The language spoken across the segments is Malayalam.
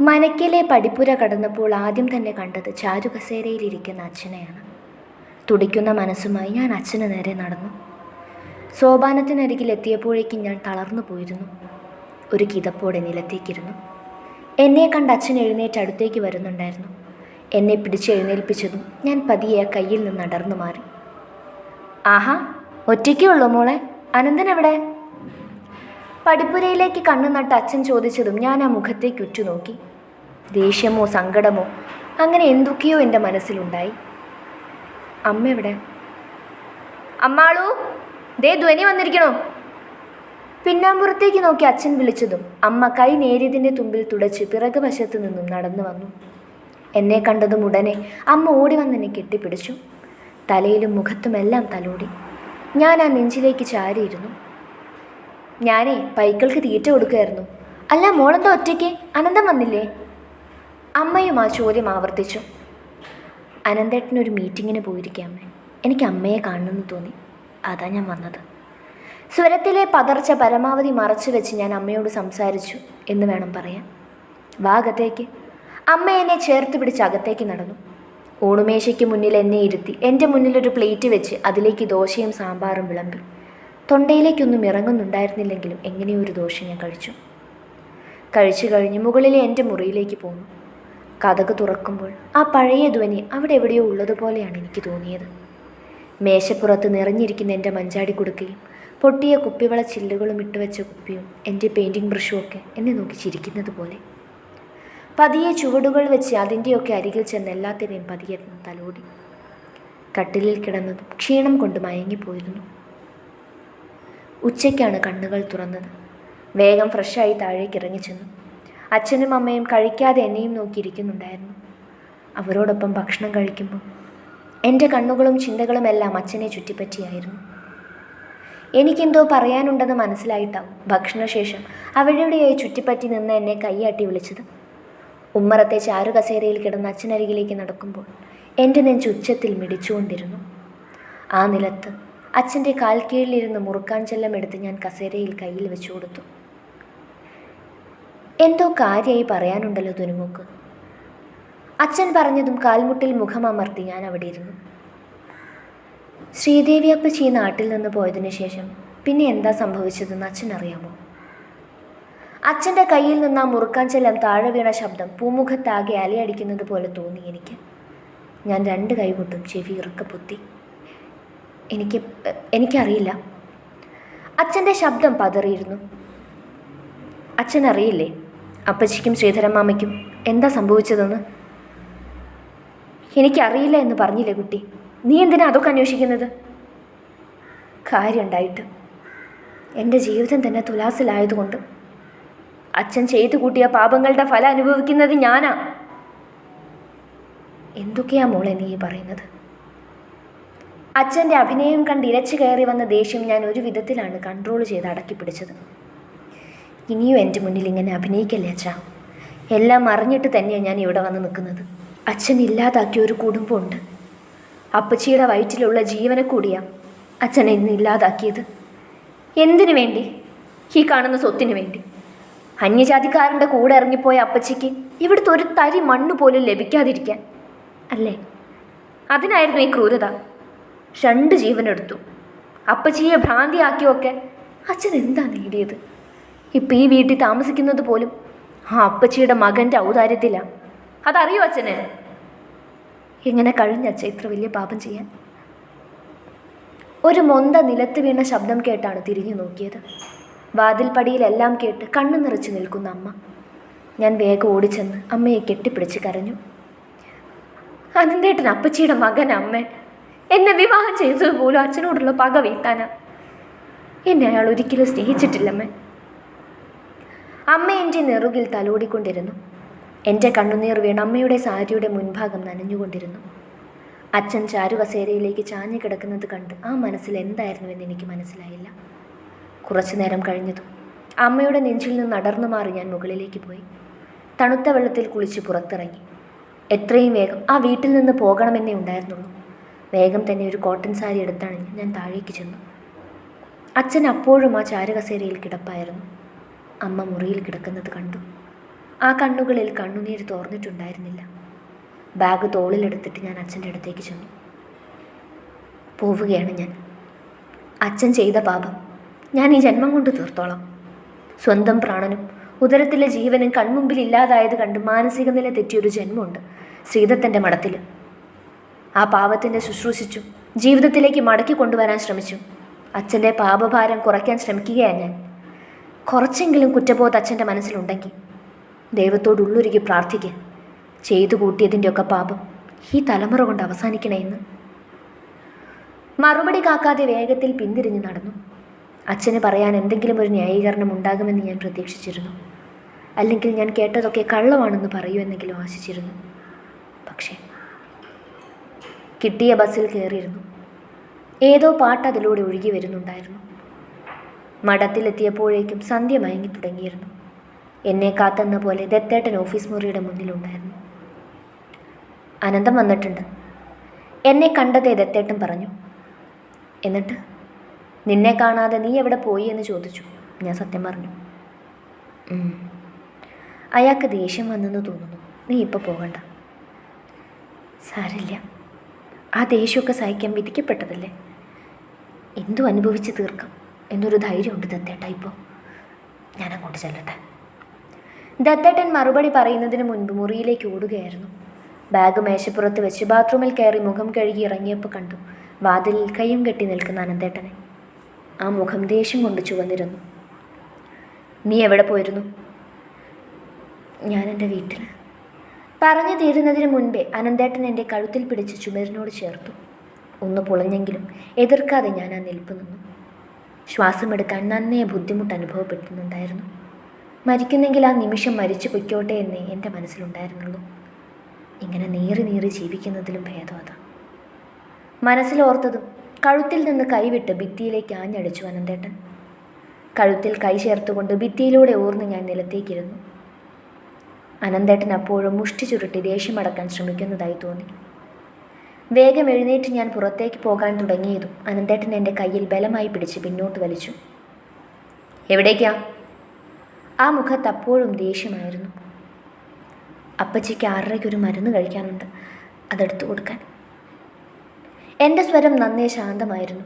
മനക്കിലെ പടിപ്പുര കടന്നപ്പോൾ ആദ്യം തന്നെ കണ്ടത് ചാരുകസേരയിലിരിക്കുന്ന അച്ഛനെയാണ്. തുടിക്കുന്ന മനസ്സുമായി ഞാൻ അച്ഛന് നേരെ നടന്നു. സോപാനത്തിനരികിൽ എത്തിയപ്പോഴേക്കും ഞാൻ തളർന്നു പോയിരുന്നു. ഒരു കിതപ്പോടെ നിലത്തേക്കിരുന്നു. എന്നെ കണ്ട് അച്ഛൻ എഴുന്നേറ്റ് അടുത്തേക്ക് വരുന്നുണ്ടായിരുന്നു. എന്നെ പിടിച്ച് എഴുന്നേൽപ്പിച്ചതും ഞാൻ പതിയെ കയ്യിൽ നിന്ന് അടർന്നു മാറി. ആഹാ ഒറ്റയ്ക്കേ ഉള്ളൂ മോളെ? അനന്തൻ എവിടെ? പടിപ്പുരയിലേക്ക് കണ്ണു നട്ട് അച്ഛൻ ചോദിച്ചതും ഞാൻ ആ മുഖത്തേക്ക് ഉറ്റുനോക്കി. ദേഷ്യമോ സങ്കടമോ അങ്ങനെ എന്തൊക്കെയോ എന്റെ മനസ്സിലുണ്ടായി. അമ്മ എവിടെ? അമ്മാളൂ ദേ ധ്വനി വന്നിരിക്കണോ? പിന്നാമ്പുറത്തേക്ക് നോക്കി അച്ഛൻ വിളിച്ചതും അമ്മ കൈ നേരിയതിന്റെ തുമ്പിൽ തുടച്ച് പിറകു വശത്ത് നിന്നും നടന്നു വന്നു. എന്നെ കണ്ടതും ഉടനെ അമ്മ ഓടി വന്നെന്നെ കെട്ടിപ്പിടിച്ചു. തലയിലും മുഖത്തുമെല്ലാം തലോടി. ഞാൻ ആ നെഞ്ചിലേക്ക് ചാരിയിരുന്നു. ഞാനേ പൈക്കൾക്ക് തീറ്റ കൊടുക്കുമായിരുന്നു അല്ല മോളെന്താ ഒറ്റയ്ക്ക്? അനന്തം വന്നില്ലേ? അമ്മയും ആ ചോദ്യം ആവർത്തിച്ചു. അനന്തേട്ടനൊരു മീറ്റിങ്ങിന് പോയിരിക്കാം അമ്മേ. എനിക്ക് അമ്മയെ കാണണമെന്ന് തോന്നി. അതാ ഞാൻ വന്നത്. സ്വരത്തിലെ പതർച്ച പരമാവധി മറച്ചു വെച്ച് ഞാൻ അമ്മയോട് സംസാരിച്ചു എന്ന് വേണം പറയാൻ. വാ അകത്തേക്ക്. അമ്മ എന്നെ ചേർത്ത് പിടിച്ച് അകത്തേക്ക് നടന്നു. ഊണുമേശയ്ക്ക് മുന്നിൽ എന്നെ ഇരുത്തി. എന്റെ മുന്നിലൊരു പ്ലേറ്റ് വെച്ച് അതിലേക്ക് ദോശയും സാമ്പാറും വിളമ്പി. തൊണ്ടയിലേക്കൊന്നും ഇറങ്ങുന്നുണ്ടായിരുന്നില്ലെങ്കിലും എങ്ങനെയൊരു ദോശ ഞാൻ കഴിച്ചു. കഴിച്ചു കഴിഞ്ഞ് മുകളിലെ എന്റെ മുറിയിലേക്ക് പോന്നു. കഥക് തുറക്കുമ്പോൾ ആ പഴയ ധ്വനി അവിടെ എവിടെയോ ഉള്ളതുപോലെയാണ് എനിക്ക് തോന്നിയത്. മേശപ്പുറത്ത് നിറഞ്ഞിരിക്കുന്ന എന്റെ മഞ്ചാടി കൊടുക്കുകയും പൊട്ടിയ കുപ്പിവള ചില്ലുകളും ഇട്ടുവെച്ച കുപ്പിയും എന്റെ പെയിന്റിംഗ് ബ്രഷും ഒക്കെ എന്നെ നോക്കി ചിരിക്കുന്നത് പോലെ. പതിയെ ചുവടുകൾ വെച്ച് അതിന്റെയൊക്കെ അരികിൽ ചെന്ന് എല്ലാത്തിനെയും പതിയെ തലോടി. കട്ടിലിൽ കിടന്നതും ക്ഷീണം കൊണ്ട് മയങ്ങിപ്പോയിരുന്നു. ഉച്ചയ്ക്കാണ് കണ്ണുകൾ തുറന്നത്. വേഗം ഫ്രഷായി താഴേക്ക് ഇറങ്ങിച്ചെന്നു. അച്ഛനും അമ്മയും കഴിക്കാതെ എന്നെയും നോക്കിയിരിക്കുന്നുണ്ടായിരുന്നു. അവരോടൊപ്പം ഭക്ഷണം കഴിക്കുമ്പോൾ എന്റെ കണ്ണുകളും ചിന്തകളും എല്ലാം അച്ഛനെ ചുറ്റിപ്പറ്റിയായിരുന്നു. എനിക്കെന്തോ പറയാനുണ്ടെന്ന് മനസ്സിലായിട്ടാവും ഭക്ഷണശേഷം അവരുടെയായി ചുറ്റിപ്പറ്റി നിന്ന് എന്നെ കൈയാട്ടി വിളിച്ചത്. ഉമ്മറത്തെ ചാരുകസേരയിൽ കിടന്ന അച്ഛനരികിലേക്ക് നടക്കുമ്പോൾ എന്റെ നെഞ്ച് ഉച്ചത്തിൽ മിടിച്ചുകൊണ്ടിരുന്നു. ആ നിലത്ത് അച്ഛന്റെ കാൽ കീഴിലിരുന്ന് മുറുക്കാൻ ചെല്ലം എടുത്ത് ഞാൻ കസേരയിൽ കയ്യിൽ വെച്ചു കൊടുത്തു എന്തോ കാര്യമായി പറയാനുണ്ടല്ലോ തുനുമുക്ക് അച്ഛൻ പറഞ്ഞതും കാൽമുട്ടിൽ മുഖമമർത്തി ഞാൻ അവിടെ ഇരുന്നു. ശ്രീദേവി അപ്പച്ചി ഈ നാട്ടിൽ നിന്ന് പോയതിന് ശേഷം പിന്നെ എന്താ സംഭവിച്ചതെന്ന് അച്ഛൻ അറിയാമോ? അച്ഛന്റെ കയ്യിൽ നിന്ന് ആ മുറുക്കാൻ ചെല്ലം താഴെ വീണ ശബ്ദം പൂമുഖത്താകെ അലയടിക്കുന്നത് പോലെ തോന്നി എനിക്ക്. ഞാൻ രണ്ട് കൈകൊട്ടും ചെവി ഇറക്ക പൊത്തി. എനിക്ക് എനിക്കറിയില്ല. അച്ഛന്റെ ശബ്ദം പതറിയിരുന്നു. അച്ഛൻ അറിയില്ലേ അപ്പച്ചിക്കും ശ്രീധരമാമയ്ക്കും എന്താ സംഭവിച്ചതെന്ന്? എനിക്കറിയില്ല എന്ന് പറഞ്ഞില്ലേ കുട്ടി? നീ എന്തിനാ അതൊക്കെ അന്വേഷിക്കുന്നത്? കാര്യമുണ്ടായിട്ട് എന്റെ ജീവിതം തന്നെ തുലാസിലായതുകൊണ്ട്. അച്ഛൻ ചെയ്തു കൂട്ടിയ പാപങ്ങളുടെ ഫലം അനുഭവിക്കുന്നത് ഞാനാ. എന്തൊക്കെയാ മോളെ നീ പറയുന്നത്? അച്ഛന്റെ അഭിനയം കണ്ട് ഇരച്ചു കയറി വന്ന ദേഷ്യം ഞാൻ ഒരു വിധത്തിലാണ് കൺട്രോൾ ചെയ്ത് അടക്കി പിടിച്ചത് ഇനിയും എന്റെ മുന്നിൽ ഇങ്ങനെ അഭിനയിക്കല്ലേ അച്ഛാ? എല്ലാം അറിഞ്ഞിട്ട് തന്നെയാണ് ഞാൻ ഇവിടെ വന്ന് നിൽക്കുന്നത്. അച്ഛൻ ഇല്ലാതാക്കിയ ഒരു കുടുംബമുണ്ട് അപ്പച്ചിയുടെ വയറ്റിലുള്ള ജീവനെ കൂടിയാ അച്ഛൻ ഇന്ന് ഇല്ലാതാക്കിയത്. എന്തിനു വേണ്ടി? ഈ കാണുന്ന സ്വത്തിന് വേണ്ടി. അന്യജാതിക്കാരന്റെ കൂടെ ഇറങ്ങിപ്പോയ അപ്പച്ചിക്ക് ഇവിടുത്തെ ഒരു തരി മണ്ണ് പോലും ലഭിക്കാതിരിക്കാൻ. അല്ലേ? അതിനായിരുന്നു ഈ ക്രൂരത. രണ്ട് ജീവനെടുത്തു. അപ്പച്ചിയെ ഭ്രാന്തിയാക്കിയൊക്കെ അച്ഛൻ എന്താ നേടിയത്? ഇപ്പം ഈ വീട്ടിൽ താമസിക്കുന്നത് പോലും ആ അപ്പച്ചിയുടെ മകന്റെ ഔദാര്യത്തിലാണ് അതറിയോ അച്ഛന്? എങ്ങനെ കഴിഞ്ഞ അച്ഛ ഇത്ര വലിയ പാപം ചെയ്യാൻ? ഒരു മൊന്ത നിലത്ത് വീണ ശബ്ദം കേട്ടാണ് തിരിഞ്ഞു നോക്കിയത്. വാതിൽപ്പടിയിലെല്ലാം കേട്ട് കണ്ണു നിറച്ച് നിൽക്കുന്ന അമ്മ. ഞാൻ വേഗം ഓടിച്ചെന്ന് അമ്മയെ കെട്ടിപ്പിടിച്ച് കരഞ്ഞു. അനന്തേട്ടൻ അപ്പച്ചിയുടെ മകൻ അമ്മ. എന്നെ വിവാഹം ചെയ്തതുപോലും അച്ഛനോടുള്ള പക വീട്ടാനാ. എന്നെ അയാൾ ഒരിക്കലും സ്നേഹിച്ചിട്ടില്ലമ്മേ. അമ്മ എന്റെ നെറുകിൽ തലോടിക്കൊണ്ടിരുന്നു. എന്റെ കണ്ണുനീർ വീണ് അമ്മയുടെ സാരിയുടെ മുൻഭാഗം നനഞ്ഞുകൊണ്ടിരുന്നു. അച്ഛൻ ചാരുകസേരയിലേക്ക് ചാഞ്ഞു കിടക്കുന്നത് കണ്ട് ആ മനസ്സിൽ എന്തായിരുന്നുവെന്ന് എനിക്ക് മനസ്സിലായില്ല. കുറച്ചു നേരം കഴിഞ്ഞതും അമ്മയുടെ നെഞ്ചിൽ നിന്ന് അടർന്നു മാറി ഞാൻ മുകളിലേക്ക് പോയി. തണുത്ത വെള്ളത്തിൽ കുളിച്ച് പുറത്തിറങ്ങി. എത്രയും വേഗം ആ വീട്ടിൽ നിന്ന് പോകണമെന്നേ ഉണ്ടായിരുന്നുള്ളൂ. വേഗം തന്നെ ഒരു കോട്ടൺ സാരി എടുത്താണ് ഞാൻ താഴേക്ക് ചെന്നു. അച്ഛൻ അപ്പോഴും ആ ചാരുകസേരയിൽ കിടപ്പായിരുന്നു. അമ്മ മുറിയിൽ കിടക്കുന്നത് കണ്ടു. ആ കണ്ണുകളിൽ കണ്ണുനീര് തോർന്നിട്ടുണ്ടായിരുന്നില്ല. ബാഗ് തോളിലെടുത്തിട്ട് ഞാൻ അച്ഛന്റെ അടുത്തേക്ക് ചെന്നു. പോവുകയാണ് ഞാൻ. അച്ഛൻ ചെയ്ത പാപം. ഞാൻ ഈ ജന്മം കൊണ്ട് തീർത്തോളാം. സ്വന്തം പ്രാണനും ഉദരത്തിലെ ജീവനും കൺമുമ്പിൽ ഇല്ലാതായത് കണ്ട് മാനസിക നില തെറ്റിയൊരു ജന്മമുണ്ട് ശ്രീദത്തന്റെ മഠത്തിൽ. ആ പാപത്തിന്റെ ശുശ്രൂഷിച്ചു ജീവിതത്തിലേക്ക് മടക്കി കൊണ്ടുവരാൻ ശ്രമിച്ചു അച്ഛന്റെ പാപഭാരം കുറയ്ക്കാൻ ശ്രമിക്കുകയാണ് ഞാൻ. കുറച്ചെങ്കിലും കുറ്റബോധം അച്ഛന്റെ മനസ്സിലുണ്ടെങ്കിൽ ദൈവത്തോട് ഉള്ളുരുകി പ്രാർത്ഥിക്കുക ചെയ്തു കൂട്ടിയതിന്റെയൊക്കെ പാപം ഈ തലമുറ കൊണ്ട് അവസാനിക്കണേ എന്ന്. മറുപടി കാക്കാതെ വേഗത്തിൽ പിന്തിരിഞ്ഞ് നടന്നു. അച്ഛന് പറയാൻ എന്തെങ്കിലും ഒരു ന്യായീകരണം ഉണ്ടാകുമെന്ന് ഞാൻ പ്രതീക്ഷിച്ചിരുന്നു. അല്ലെങ്കിൽ ഞാൻ കേട്ടതൊക്കെ കള്ളമാണെന്ന് പറയുമെന്നെങ്കിലും ആശിച്ചിരുന്നു. പക്ഷേ കിട്ടിയ ബസ്സിൽ കയറിയിരുന്നു ഏതോ പാട്ട് അതിലൂടെ ഒഴുകി വരുന്നുണ്ടായിരുന്നു. മഠത്തിലെത്തിയപ്പോഴേക്കും സന്ധ്യ മയങ്ങി തുടങ്ങിയിരുന്നു. എന്നെ കാത്തെന്ന പോലെ ദത്തേട്ടൻ ഓഫീസ് മുറിയുടെ മുന്നിലുണ്ടായിരുന്നു. അനന്തം വന്നിട്ടുണ്ട്. എന്നെ കണ്ടതേ ദത്തേട്ടൻ പറഞ്ഞു. എന്നിട്ട്? നിന്നെ കാണാതെ നീ എവിടെ പോയി എന്ന് ചോദിച്ചു. ഞാൻ സത്യം പറഞ്ഞു. അയാൾക്ക് ദേഷ്യം വന്നെന്ന് തോന്നുന്നു. നീ ഇപ്പോൾ പോകണ്ട. സാരില്ല ആ ദേഷ്യമൊക്കെ സഹിക്കാൻ വിധിക്കപ്പെട്ടതല്ലേ? എന്തു അനുഭവിച്ച് തീർക്കാം? എന്നൊരു ധൈര്യമുണ്ട് ദത്തേട്ട ഇപ്പോൾ ഞാൻ അങ്ങോട്ട് ചെല്ലട്ടെ. ദത്തേട്ടൻ മറുപടി പറയുന്നതിന് മുൻപ് മുറിയിലേക്ക് ഓടുകയായിരുന്നു. ബാഗ് മേശപ്പുറത്ത് വെച്ച് ബാത്റൂമിൽ കയറി മുഖം കഴുകി ഇറങ്ങിയപ്പോൾ കണ്ടു വാതിലിൽ കൈയും കെട്ടി നിൽക്കുന്ന അനന്തേട്ടനെ. ആ മുഖം ദേഷ്യം കൊണ്ട് ചുവന്നിരുന്നു. നീ എവിടെ പോയിരുന്നു? ഞാൻ എന്റെ വീട്ടിൽ പറഞ്ഞു തീരുന്നതിന് മുൻപേ അനന്തേട്ടൻ എന്റെ കഴുത്തിൽ പിടിച്ച് ചുമരിനോട് ചേർത്തു. ഒന്ന് പൊളഞ്ഞെങ്കിലും എതിർക്കാതെ ഞാൻ ആ നിൽപ്പ് നിന്നു. ശ്വാസമെടുക്കാൻ നന്നേ ബുദ്ധിമുട്ട് അനുഭവപ്പെടുന്നുണ്ടായിരുന്നു. മരിക്കുന്നെങ്കിൽ ആ നിമിഷം മരിച്ചു പൊയ്ക്കോട്ടെ എന്നേ എന്റെ മനസ്സിലുണ്ടായിരുന്നുള്ളൂ. ഇങ്ങനെ നീറി നീറി ജീവിക്കുന്നതിലും ഭേദം മനസ്സിലോർത്തതും കഴുത്തിൽ നിന്ന് കൈവിട്ട് ഭിത്തിയിലേക്ക് ആഞ്ഞടിച്ചു അനന്തേട്ടൻ. കഴുത്തിൽ കൈ ചേർത്തുകൊണ്ട് ഭിത്തിയിലൂടെ ഓർന്ന് ഞാൻ നിലത്തേക്കിരുന്നു. അനന്തേട്ടൻ അപ്പോഴും മുഷ്ടി ചുരുട്ടി ദേഷ്യമടക്കാൻ ശ്രമിക്കുന്നതായി തോന്നി. വേഗം എഴുന്നേറ്റ് ഞാൻ പുറത്തേക്ക് പോകാൻ തുടങ്ങിയതും അനന്തേട്ടൻ എന്റെ കയ്യിൽ ബലമായി പിടിച്ച് പിന്നോട്ട് വലിച്ചു. എവിടേക്കാ? ആ മുഖത്ത് അപ്പോഴും ദേഷ്യമായിരുന്നു. അപ്പച്ചിക്ക് ആറരയ്ക്കൊരു മരുന്ന് കഴിക്കാനുണ്ട്. അതെടുത്തു കൊടുക്കാൻ. എന്റെ സ്വരം നന്നേ ശാന്തമായിരുന്നു.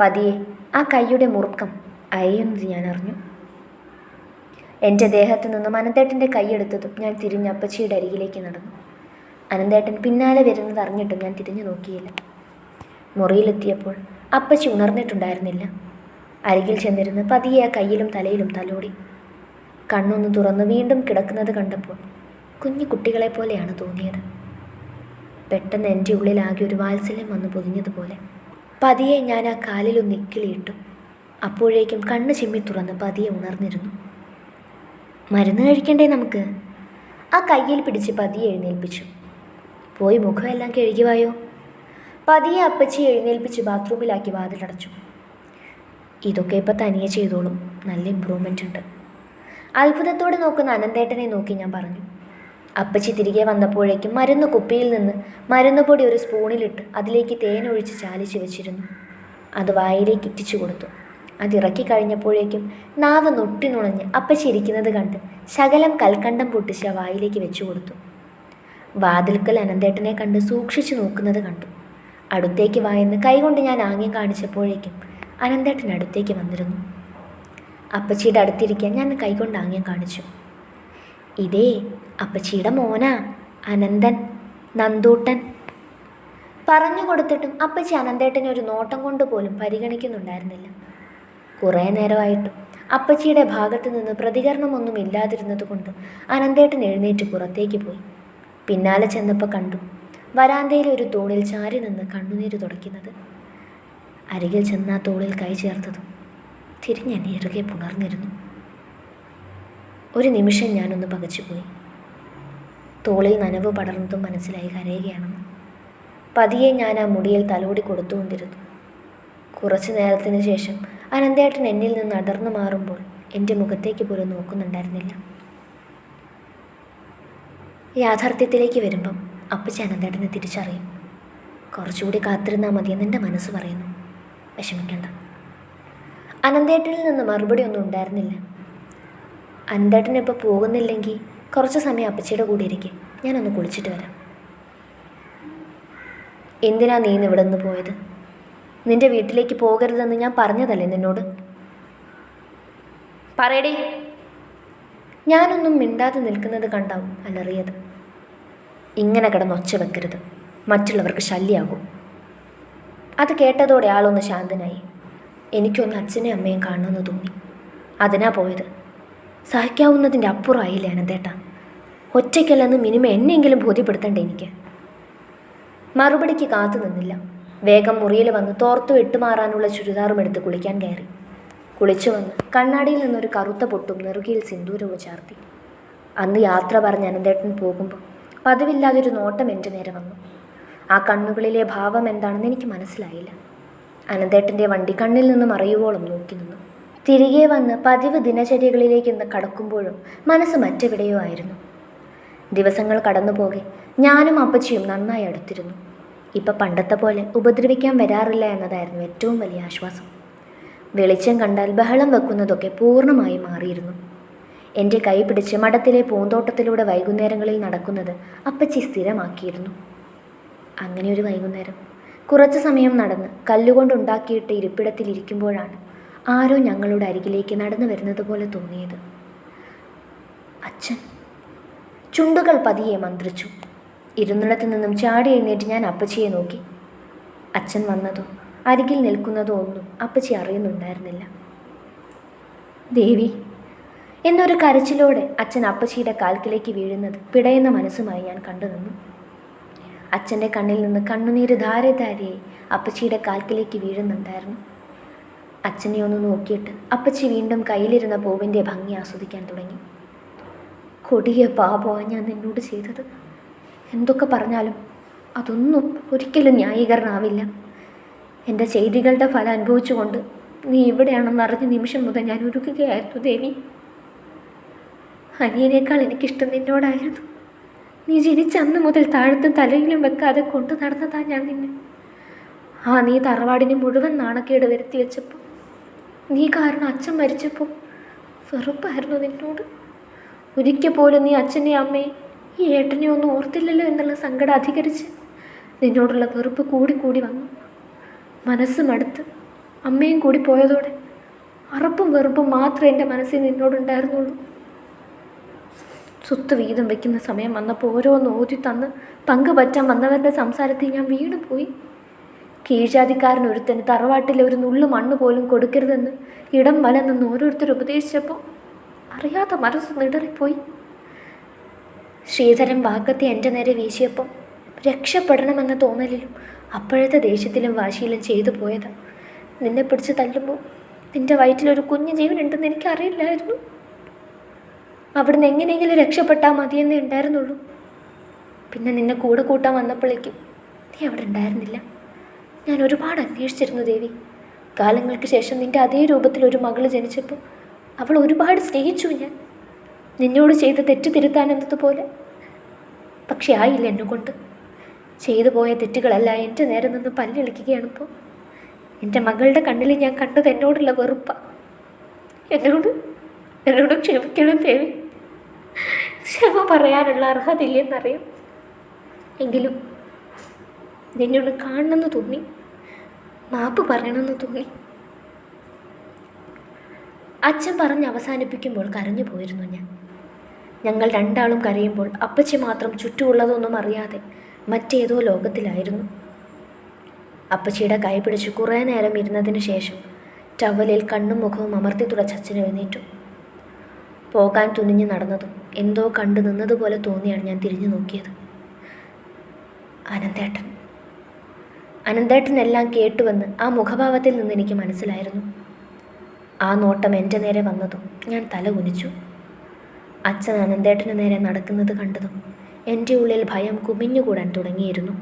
പതിയെ ആ കൈയുടെ മുറുക്കം അയയുന്നത് ഞാൻ അറിഞ്ഞു. എന്റെ ദേഹത്ത് നിന്നും അനന്തേട്ടന്റെ കൈയെടുത്തതും ഞാൻ തിരിഞ്ഞ് അപ്പച്ചിയുടെ അരികിലേക്ക് നടന്നു. അനന്തേട്ടൻ പിന്നാലെ വരുന്നത് അറിഞ്ഞിട്ടും ഞാൻ തിരിഞ്ഞു നോക്കിയില്ല. മുറിയിലെത്തിയപ്പോൾ അപ്പച്ചി ഉണർന്നിട്ടുണ്ടായിരുന്നില്ല. അരികിൽ ചെന്നിരുന്ന് പതിയെ കയ്യിലും തലയിലും തലോടി. കണ്ണൊന്ന് തുറന്ന് വീണ്ടും കിടക്കുന്നത് കണ്ടപ്പോൾ കുഞ്ഞു കുട്ടികളെ പോലെയാണ് തോന്നിയത്. പെട്ടെന്ന് എന്റെ ഉള്ളിലാകെ ഒരു വാത്സല്യം വന്ന് പൊതിഞ്ഞതുപോലെ. പതിയെ ഞാൻ ആ കാലിലൊന്ന് ഇക്കിളിയിട്ടു അപ്പോഴേക്കും കണ്ണ് ചിമ്മി തുറന്ന് പതിയെ ഉണർന്നിരുന്നു. മരുന്ന് കഴിക്കണ്ടേ നമുക്ക്? ആ കയ്യിൽ പിടിച്ച് പതിയെ എഴുന്നേൽപ്പിച്ചു. പോയി മുഖമെല്ലാം കഴുകിവായോ? പതിയെ അപ്പച്ചി എഴുന്നേൽപ്പിച്ച് ബാത്റൂമിലാക്കി വാതിലടച്ചു. ഇതൊക്കെ ഇപ്പം തനിയെ ചെയ്തോളും. നല്ല ഇമ്പ്രൂവ്മെന്റ് ഉണ്ട്. അത്ഭുതത്തോടെ നോക്കുന്ന അനന്തേട്ടനെ നോക്കി ഞാൻ പറഞ്ഞു. അപ്പച്ചി തിരികെ വന്നപ്പോഴേക്കും മരുന്ന് കുപ്പിയിൽ നിന്ന് മരുന്ന് പൊടി ഒരു സ്പൂണിലിട്ട് അതിലേക്ക് തേനൊഴിച്ച് ചാലിച്ച് വെച്ചിരുന്നു. അത് വായിലേക്ക് ഇറ്റിച്ചു കൊടുത്തു. അതിറക്കി കഴിഞ്ഞപ്പോഴേക്കും നാവ് നൊട്ടി നുണഞ്ഞ് അപ്പച്ചി ഇരിക്കുന്നത് കണ്ട് ശകലം കൽക്കണ്ടം പൊട്ടിച്ച് വായിലേക്ക് വെച്ചു കൊടുത്തു. വാതിൽക്കൽ അനന്തേട്ടനെ കണ്ട് സൂക്ഷിച്ചു നോക്കുന്നത് കണ്ടു. അടുത്തേക്ക് വായെന്ന് കൈകൊണ്ട് ഞാൻ ആംഗ്യം കാണിച്ചപ്പോഴേക്കും അനന്തേട്ടൻ അടുത്തേക്ക് വന്നിരുന്നു. അപ്പച്ചിയുടെ അടുത്തിരിക്കാൻ ഞാൻ കൈകൊണ്ട് ആംഗ്യം കാണിച്ചു. ഇതേ അപ്പച്ചിയുടെ മോനാ അനന്തൻ നന്ദൂട്ടൻ. പറഞ്ഞു കൊടുത്തിട്ടും അപ്പച്ചി അനന്തേട്ടനെ ഒരു നോട്ടം കൊണ്ട് പോലും പരിഗണിക്കുന്നുണ്ടായിരുന്നില്ല. കുറേ നേരമായിട്ടും അപ്പച്ചിയുടെ ഭാഗത്തു നിന്ന് പ്രതികരണമൊന്നും ഇല്ലാതിരുന്നതുകൊണ്ട് അനന്തേട്ടൻ എഴുന്നേറ്റ് പുറത്തേക്ക് പോയി. പിന്നാലെ ചെന്നപ്പോൾ കണ്ടു വരാന്തയിൽ ഒരു തൂണിൽ ചാരി നിന്ന് കണ്ണുനീര് തുടയ്ക്കുന്നത്. അരികിൽ ചെന്ന് ആ തോളിൽ കൈ ചേർത്തതും തിരിഞ്ഞെന്നെ ഇറുകെ പുണർന്നിരുന്നു. ഒരു നിമിഷം ഞാനൊന്ന് പകച്ചുപോയി തോളിൽ നനവ് പടർന്നതും മനസ്സിലായി കരയുകയാണെന്ന്. പതിയെ ഞാൻ ആ മുടിയിൽ തലോടി കൊടുത്തുകൊണ്ടിരുന്നു. കുറച്ചു നേരത്തിന് ശേഷം അനന്തേട്ടൻ എന്നിൽ നിന്ന് അടർന്നു മാറുമ്പോൾ എന്റെ മുഖത്തേക്ക് പോലും നോക്കുന്നുണ്ടായിരുന്നില്ല. യാഥാർത്ഥ്യത്തിലേക്ക് വരുമ്പം അപ്പച്ചി അനന്തേട്ടനെ തിരിച്ചറിയും. കുറച്ചുകൂടി കാത്തിരുന്നാൽ മതിയെന്ന് എന്റെ മനസ്സ് പറയുന്നു. വിഷമിക്കേണ്ട. അനന്തേട്ടനിൽ നിന്ന് മറുപടി ഒന്നും ഉണ്ടായിരുന്നില്ല. അനന്തേട്ടൻ ഇപ്പോൾ പോകുന്നില്ലെങ്കിൽ കുറച്ച് സമയം അപ്പച്ചിയുടെ കൂടെ ഇരിക്കെ. ഞാനൊന്ന് കുളിച്ചിട്ട് വരാം. എന്തിനാ നീ ഇവിടെ നിന്ന് പോയത്? നിന്റെ വീട്ടിലേക്ക് പോകരുതെന്ന് ഞാൻ പറഞ്ഞതല്ലേ നിന്നോട്? പറയടി. ഞാനൊന്നും മിണ്ടാതെ നിൽക്കുന്നത് കണ്ടാവും അലറിയത് ഇങ്ങനെ കിടന്ന് ഒച്ച വെക്കരുത്. മറ്റുള്ളവർക്ക് ശല്യമാകും അത് കേട്ടതോടെ ആളൊന്ന് ശാന്തനായി. എനിക്കൊന്ന് അച്ഛനെയും അമ്മയും കാണണമെന്ന് തോന്നി. അതിനാ പോയത്. സഹിക്കാവുന്നതിന്റെ അപ്പുറമായില്ല അനന്തേട്ട? ഒറ്റയ്ക്കല്ലെന്ന് മിനിമം എന്നെങ്കിലും ബോധ്യപ്പെടുത്തണ്ടേ എനിക്ക്? മറുപടിക്ക് കാത്തു നിന്നില്ല. വേഗം മുറിയിൽ വന്ന് തോർത്തു വിട്ടുമാറാനുള്ള ചുരിദാറും എടുത്ത് കുളിക്കാൻ കയറി. കുളിച്ചു വന്ന്. കണ്ണാടിയിൽ നിന്നൊരു കറുത്ത പൊട്ടും നെറുകയിൽ സിന്ദൂരവും ചാർത്തി. അന്ന് യാത്ര പറഞ്ഞ് അനന്തേട്ടൻ പോകുമ്പോൾ പതിവില്ലാതൊരു നോട്ടം എന്റെ നേരെ വന്നു. ആ കണ്ണുകളിലെ ഭാവം എന്താണെന്ന് എനിക്ക് മനസ്സിലായില്ല. അനന്തേട്ടന്റെ വണ്ടി കണ്ണിൽ നിന്ന് മറയുവോളം നോക്കി നിന്നു. തിരികെ വന്ന് പതിവ് ദിനചര്യകളിലേക്ക് ഇന്ന് കടക്കുമ്പോഴും മനസ്സ് മറ്റെവിടെയോ ആയിരുന്നു. ദിവസങ്ങൾ കടന്നുപോകെ ഞാനും അപ്പച്ചിയും നന്നായി അടുത്തിരുന്നു. ഇപ്പം പണ്ടത്തെ പോലെ ഉപദ്രവിക്കാൻ വരാറില്ല എന്നതായിരുന്നു ഏറ്റവും വലിയ ആശ്വാസം. വെളിച്ചം കണ്ടാൽ ബഹളം വെക്കുന്നതൊക്കെ പൂർണമായി മാറിയിരുന്നു. എന്റെ കൈ പിടിച്ച് മഠത്തിലെ പൂന്തോട്ടത്തിലൂടെ വൈകുന്നേരങ്ങളിൽ നടക്കുന്നത് അപ്പച്ചി സ്ഥിരമാക്കിയിരുന്നു. അങ്ങനെ ഒരു വൈകുന്നേരം. കുറച്ച് സമയം നടന്ന് കല്ലുകൊണ്ടുണ്ടാക്കിയിട്ട് ഇരിപ്പിടത്തിൽ ഇരിക്കുമ്പോഴാണ് ആരോ ഞങ്ങളുടെ അരികിലേക്ക് നടന്നു വരുന്നത് പോലെ തോന്നിയത്. അച്ഛൻ. ചുണ്ടുകൾ പതിയെ മന്ത്രിച്ചു. ഇരുന്നിടത്തു നിന്നും ചാടി എഴുന്നേറ്റ് ഞാൻ അപ്പച്ചിയെ നോക്കി. അച്ഛൻ വന്നതോ അരികിൽ നിൽക്കുന്നതോ ഒന്നും അപ്പച്ചി അറിയുന്നുണ്ടായിരുന്നില്ല. ദേവി എന്നൊരു കരച്ചിലോടെ അച്ഛൻ അപ്പച്ചിയുടെ കാൽക്കിലേക്ക് വീഴുന്നത് പിടയുന്ന മനസ്സുമായി ഞാൻ കണ്ടു നിന്നു. അച്ഛന്റെ കണ്ണിൽ നിന്ന് കണ്ണുനീര് ധാരെ ധാരയായി അപ്പച്ചിയുടെ കാൽക്കിലേക്ക് വീഴുന്നുണ്ടായിരുന്നു. അച്ഛനെ ഒന്ന് നോക്കിയിട്ട് അപ്പച്ചി വീണ്ടും കയ്യിലിരുന്ന പൂവിന്റെ ഭംഗി ആസ്വദിക്കാൻ തുടങ്ങി. കൊടിയ പാപമാണ് ഞാൻ നിന്നോട് ചെയ്തത്. എന്തൊക്കെ പറഞ്ഞാലും അതൊന്നും ഒരിക്കലും ന്യായീകരണമാവില്ല. എന്റെ ചെയ്തികളുടെ ഫലം അനുഭവിച്ചുകൊണ്ട് നീ ഇവിടെയാണെന്ന് അറിഞ്ഞ നിമിഷം മുതൽ ഞാൻ ഒരുക്കുകയായിരുന്നു ദേവി. അനിയനേക്കാൾ എനിക്കിഷ്ടം നിന്നോടായിരുന്നു. നീ ജനിച്ച അന്ന് മുതൽ താഴത്തും തലയിലും വെക്കാതെ കൊണ്ടു നടന്നതാ ഞാൻ നിന്നെ. ആ നീ തറവാടിന് മുഴുവൻ നാണക്കേട് വരുത്തി വെച്ചപ്പോൾ നീ കാരണം അച്ഛൻ മരിച്ചപ്പോൾ വെറുപ്പായിരുന്നു നിന്നോട്. ഒരിക്കൽ പോലും നീ അച്ഛനെയും അമ്മയെ ഈ ഏട്ടനെ ഒന്നും ഓർത്തില്ലല്ലോ എന്നുള്ള സങ്കടം അധികരിച്ച് നിന്നോടുള്ള വെറുപ്പ് കൂടി കൂടി വന്നു. മനസ്സ് മടുത്ത് അമ്മയും കൂടി പോയതോടെ അറപ്പും വെറുപ്പും മാത്രമേ എന്റെ മനസ്സിൽ നിന്നോടുണ്ടായിരുന്നുള്ളൂ. സ്വത്ത് വീതം വെക്കുന്ന സമയം വന്നപ്പോൾ ഓരോന്ന് ഓതി തന്ന് പങ്ക് പറ്റാൻ വന്നവരുടെ സംസാരത്തിൽ ഞാൻ വീണുപോയി. കീഴ്ജാതിക്കാരൻ ഒരുത്തന് തറവാട്ടിലെ ഒരു നുള്ളു മണ്ണ് പോലും കൊടുക്കരുതെന്ന് ഇടം വലന്നെന്ന് ഓരോരുത്തർ ഉപദേശിച്ചപ്പോൾ അറിയാത്ത മനസ്സ് നിടറിപ്പോയി. ശ്രീധരൻ വാക്കത്തെ എന്റെ നേരെ വീശിയപ്പം രക്ഷപ്പെടണമെന്ന തോന്നലിലും അപ്പോഴത്തെ ദേഷ്യത്തിലും വാശിയിലും ചെയ്തു പോയതാ. നിന്നെ പിടിച്ച് തല്ലുമ്പോൾ നിന്റെ വയറ്റിലൊരു കുഞ്ഞു ജീവനുണ്ടെന്ന് എനിക്കറിയില്ലായിരുന്നു. അവിടുന്ന് എങ്ങനെയെങ്കിലും രക്ഷപ്പെട്ടാൽ മതിയെന്നേ ഉണ്ടായിരുന്നുള്ളൂ. പിന്നെ നിന്നെ കൂടെ കൂട്ടാൻ വന്നപ്പോഴേക്കും നീ അവിടെ ഉണ്ടായിരുന്നില്ല. ഞാൻ ഒരുപാട് അന്വേഷിച്ചിരുന്നു ദേവി. കാലങ്ങൾക്ക് ശേഷം നിന്റെ അതേ രൂപത്തിൽ ഒരു മകൾ ജനിച്ചപ്പോൾ അവൾ ഒരുപാട് സ്നേഹിച്ചു ഞാൻ. നിന്നോട് ചെയ്ത തെറ്റ് തിരുത്താൻ എന്നതുപോലെ. പക്ഷെ ആയില്ല എന്നെ കൊണ്ട് ചെയ്തു പോയ തെറ്റുകളല്ല. എന്റെ നേരെ നിന്ന് പല്ലിളിക്കുകയാണിപ്പോൾ എന്റെ മകളുടെ കണ്ണിൽ ഞാൻ കണ്ടത് എന്നോടുള്ള വെറുപ്പ. എന്നോട് എന്നോട് ക്ഷമിക്കണം ദേവി. ക്ഷമ പറയാനുള്ള അർഹത ഇല്ലെന്നറിയാം എങ്കിലും നിന്നോട് കാണണമെന്ന് തോന്നി. മാപ്പ് പറയണമെന്ന് തോന്നി. അച്ഛൻ പറഞ്ഞ് അവസാനിപ്പിക്കുമ്പോൾ കരഞ്ഞു പോയിരുന്നു ഞാൻ. ഞങ്ങൾ രണ്ടാളും കരയുമ്പോൾ അപ്പച്ചി മാത്രം ചുറ്റുമുള്ളതൊന്നും അറിയാതെ മറ്റേതോ ലോകത്തിലായിരുന്നു. അപ്പച്ചിയുടെ കൈപിടിച്ച് കുറേ നേരം ഇരുന്നതിന് ശേഷം ടവലിൽ കണ്ണും മുഖവും അമർത്തി തുടച്ച് അച്ഛൻ എഴുന്നേറ്റു. പോകാൻ തുനിഞ്ഞു നടന്നതും എന്തോ കണ്ടു നിന്നതുപോലെ തോന്നിയാണ് ഞാൻ തിരിഞ്ഞു നോക്കിയത്. അനന്തേട്ടൻ. അനന്തേട്ടനെല്ലാം കേട്ടുവെന്ന് ആ മുഖഭാവത്തിൽ നിന്ന് എനിക്ക് മനസ്സിലായിരുന്നു. ആ നോട്ടം എന്റെ നേരെ വന്നതും ഞാൻ തല കുനിച്ചു. അച്ഛൻ അനന്തേട്ടന് നേരെ നടക്കുന്നത് കണ്ടതും എന്റെ ഉള്ളിൽ ഭയം കുമിഞ്ഞുകൂടാൻ തുടങ്ങിയിരുന്നു